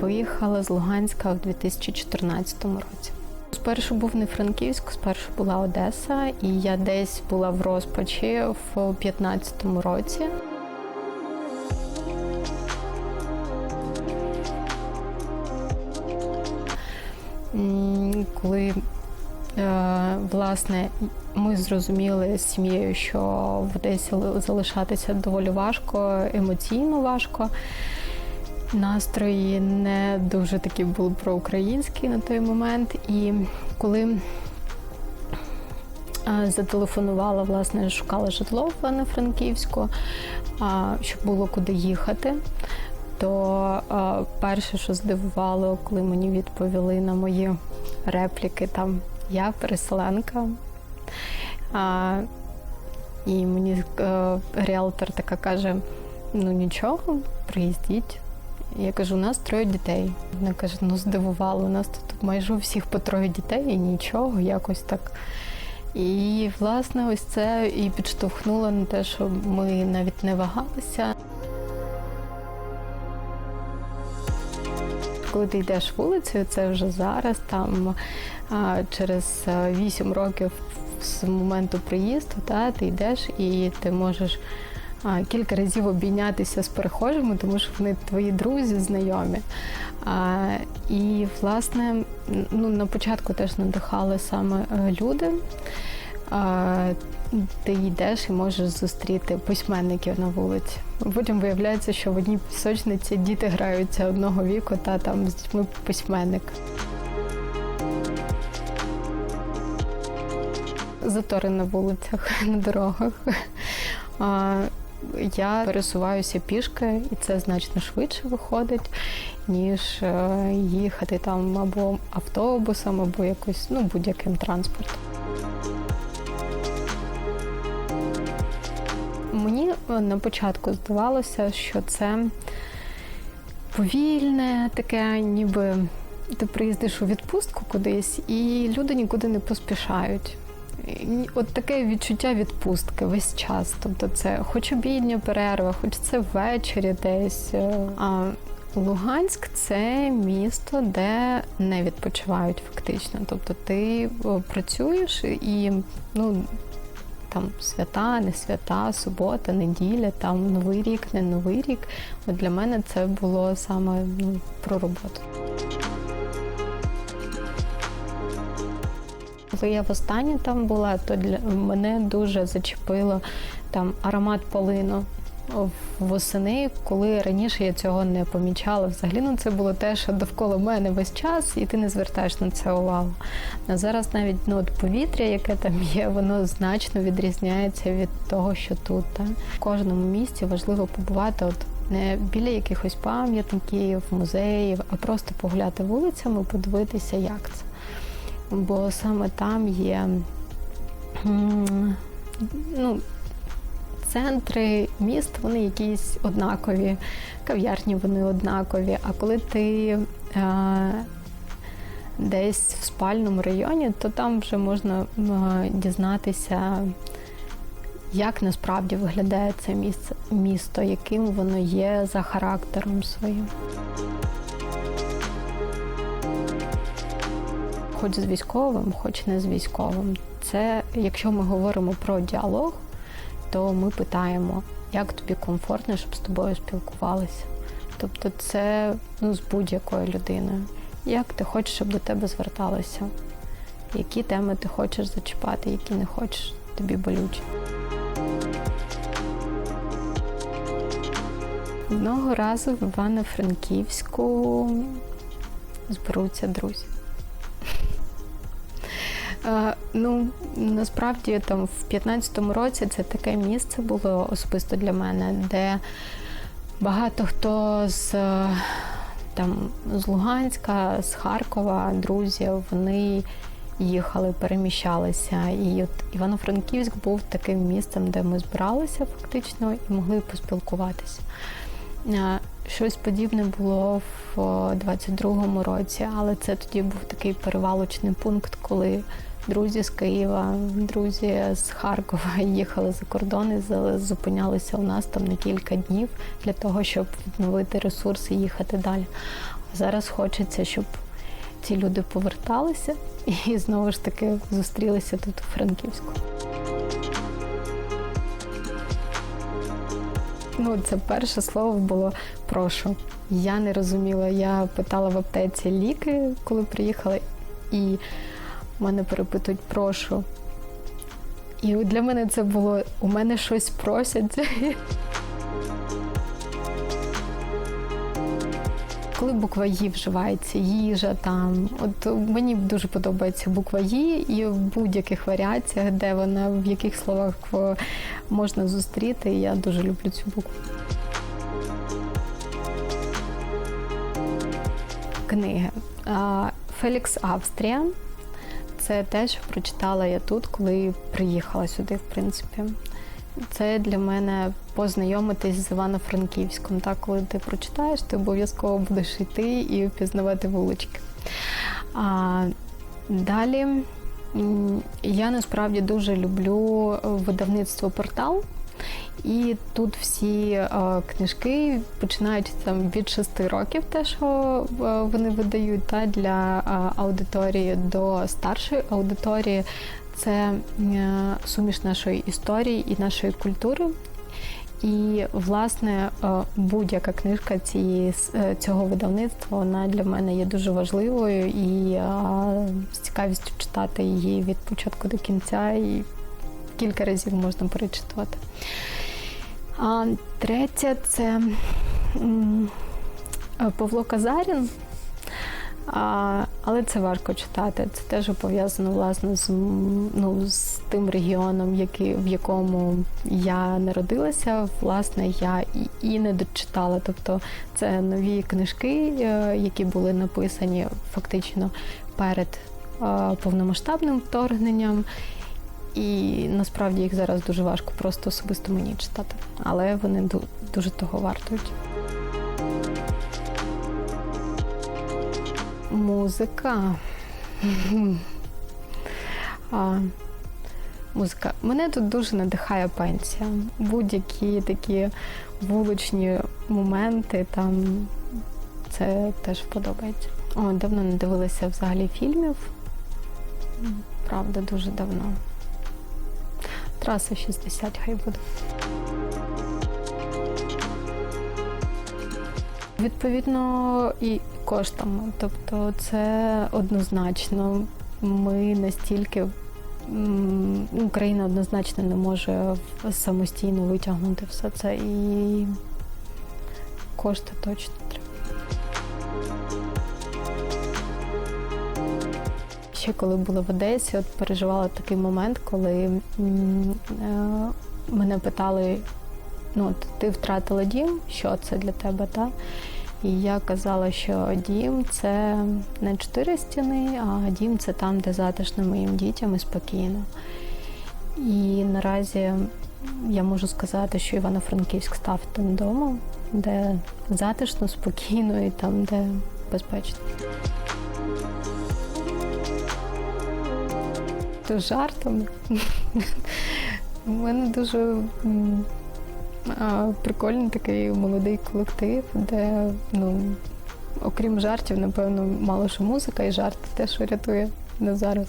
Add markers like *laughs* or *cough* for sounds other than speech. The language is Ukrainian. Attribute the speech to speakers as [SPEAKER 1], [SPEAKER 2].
[SPEAKER 1] Виїхала з Луганська в 2014 році. Спершу був не Франківськ, спершу була Одеса, і я десь була в розпачі в 2015 році. Коли е, власне ми зрозуміли з сім'єю, що в Одесі залишатися доволі важко, емоційно важко. Настрої не дуже такі були проукраїнські на той момент. І коли е, зателефонувала, власне, шукала житло в Івано-Франківську, щоб було куди їхати. То е, перше, що здивувало, коли мені відповіли на мої репліки, там я переселенка. А, і мені е, ріалтор така каже: ну нічого, приїздіть. Я кажу, у нас троє дітей. Вона каже, ну здивувало, у нас тут майже у всіх по троє дітей і нічого, якось так. І власне ось це і підштовхнуло на те, що ми навіть не вагалися. Коли ти йдеш вулицею, це вже зараз, там через 8 років з моменту приїзду, та, ти йдеш і ти можеш кілька разів обійнятися з перехожими, тому що вони твої друзі, знайомі. І, власне, ну, на початку теж надихали саме е, люди. Ти йдеш і можеш зустріти письменників на вулиці. Потім виявляється, що в одній пісочниці діти граються одного віку та там з дітьми письменник. Затори на вулицях, *laughs* на дорогах. Я пересуваюся пішки, і це значно швидше виходить, ніж е, їхати там або автобусом, або якось ну, будь-яким транспортом. Мені е, на початку здавалося, що це повільне, таке, ніби ти приїздиш у відпустку кудись, і люди нікуди не поспішають. От таке відчуття відпустки весь час. Тобто це хоч обідня перерва, хоч це ввечері десь. е, А Луганськ це місто, де не відпочивають фактично. Тобто ти працюєш і ну, там свята, не свята, субота, неділя, там новий рік, не новий рік. От для мене це було саме ну, про роботу. Коли я востаннє там була, то для мене дуже зачепило там аромат полину восени, коли раніше я цього не помічала. Взагалі ну, це було те, що довкола мене весь час, і ти не звертаєш на це увагу. А зараз навіть ну, от повітря, яке там є, воно значно відрізняється від того, що тут. Та? В кожному місці важливо побувати от не біля якихось пам'ятників, музеїв, а просто погуляти вулицями, подивитися, як це. Бо саме там є ну, центри міст, вони якісь однакові, кав'ярні вони однакові. А коли ти е, десь в спальному районі, то там вже можна е, дізнатися, як насправді виглядає це місце, місто, яким воно є за характером своїм. Хоч з військовим, хоч не з військовим. Це якщо ми говоримо про діалог, то ми питаємо, як тобі комфортно, щоб з тобою спілкувалися. Тобто, це ну, з будь-якою людиною. Як ти хочеш, щоб до тебе зверталися? Які теми ти хочеш зачіпати, які не хочеш, тобі болючі. Одного разу в Івано-Франківську зберуться друзі. Ну, насправді там в 15-му році це таке місце було особисто для мене, де багато хто з там з Луганська, з Харкова, друзів, вони їхали, переміщалися. І от Івано-Франківськ був таким місцем, де ми збиралися фактично і могли поспілкуватися. Е, Щось подібне було в 22-му році, але це тоді був такий перевалочний пункт, коли друзі з Києва, друзі з Харкова *laughs* їхали за кордон і зупинялися у нас там на кілька днів для того, щоб відновити ресурси і їхати далі. Зараз хочеться, щоб ці люди поверталися і знову ж таки зустрілися тут у Франківську. Ну, це перше слово було прошу. Я не розуміла. Я питала в аптеці ліки, коли приїхала, і мене перепитують прошу. І для мене це було у мене щось просять. *laughs* Коли буква «І» вживається, їжа там. От мені дуже подобається буква «І» і в будь-яких варіаціях, де вона, в яких словах е, можна зустріти. Я дуже люблю цю букву. Книги. Фелікс Австрія. Це те, що прочитала я тут, коли приїхала сюди, в принципі. Це для мене познайомитись з Івано-Франківськом. Так, коли ти прочитаєш, ти обов'язково будеш йти і впізнавати вулички. А далі я насправді дуже люблю видавництво портал. І тут всі е, книжки починають там від 6 років, те, що е, вони видають та, для е, аудиторії до старшої аудиторії. Це суміш нашої історії і нашої культури. І, власне, будь-яка книжка цієї, цього видавництва вона для мене є дуже важливою і з цікавістю читати її від початку до кінця, і кілька разів можна перечитувати. А третє це е, Павло Казарін. А, але це важко читати. Це теж пов'язано власне з, ну, з тим регіоном, який, в якому я народилася. Власне, я і, і не дочитала. Тобто це нові книжки, е, які були написані фактично перед е, повномасштабним вторгненням. І насправді їх зараз дуже важко просто особисто мені читати, але вони дуже того вартують. Музика. *laughs* А, музика. Мене тут дуже надихає пенсія. Будь-які такі вуличні моменти там це теж подобається. О, давно не дивилася взагалі фільмів. Правда, дуже давно. Траса 60 хай буде. Відповідно, і коштами. Тобто, це однозначно. Ми настільки Україна однозначно не може самостійно витягнути все це і кошти точно Ще коли була в Одесі, от переживала такий момент, коли е, мене питали: ну, ти втратила дім, що це для тебе? Та? І я казала, що дім це не чотири стіни, а дім це там, де затишно моїм дітям і спокійно. І наразі я можу сказати, що Івано-Франківськ став тим домом, де затишно, спокійно і там, де безпечно. То жартом. *laughs* У мене дуже прикольний такий молодий колектив, де, ну, окрім жартів, напевно, мало що музика і жарт те, що рятує на зараз.